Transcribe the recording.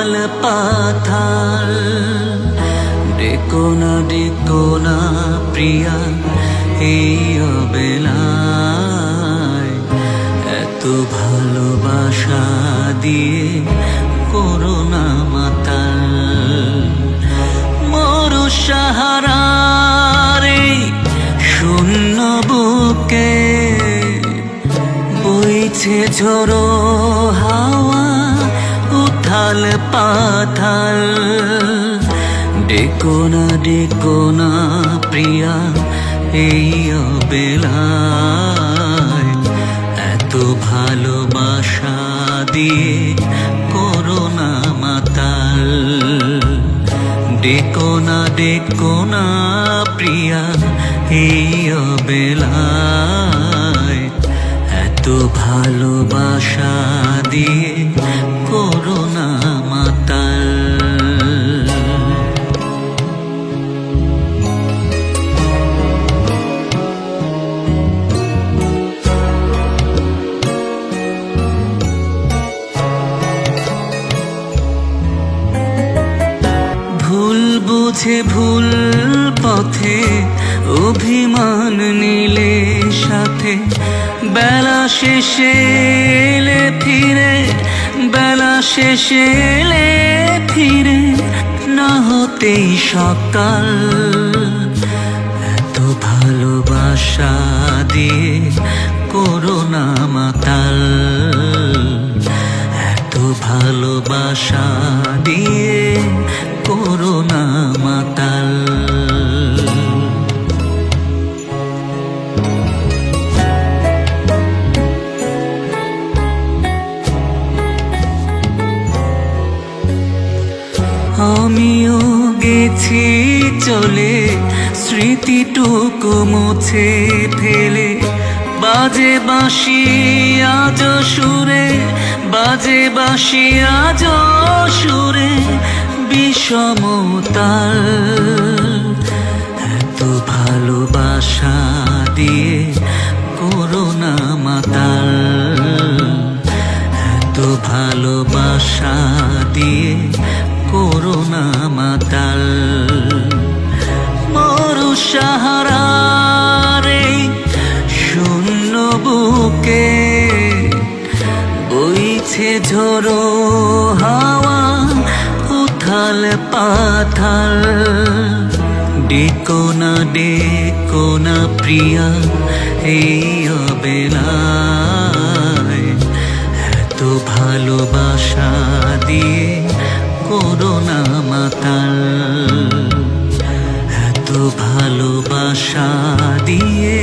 উথাল পাথাল ডেকো না ডেকো না প্রিয়া, এই অবেলায় এত ভালোবাসা দিয়ে করোনা মাতাল। মরু সাহারারে শূন্য বুকে বইছে ঝোড়ো হাওয়া উথাল পাথাল ডেকো না ডেকো না, প্রিয়া, এই অবেলায়। এত ভালোবাসা দিয়ে করোনা মাতাল। ডেকো না ডেকো না, প্রিয়া, এই অবেলায়। এত ভালোবাসা দিয়ে করোনা বুঝে ভুল পথে অভিমান নিলে সাথে। বেলা শেষে এলে ফিরে, বেলা শেষে এলে ফিরে, না হতেই সকাল। এত ভালোবাসা দিয়ে করোনা মাতাল। এত ভালোবাসা গেছি চলে, স্মৃতিটুকু মুছে ফেলে। বাজে বাঁশি আজ সুরে, বাজে বাঁশি আজ সুরে বিষমতার এত ভালোবাসা দিয়ে করোনা মাতাল। এত ভালোবাসা দিয়ে করোনা মাতাল। ঝোড়ো হাওয়া, উথাল পাথাল। ডেকো না প্রিয়া, এই অবেলায় এত ভালোবাসা দিয়ে করোনা মাতাল। এত ভালোবাসা দিয়ে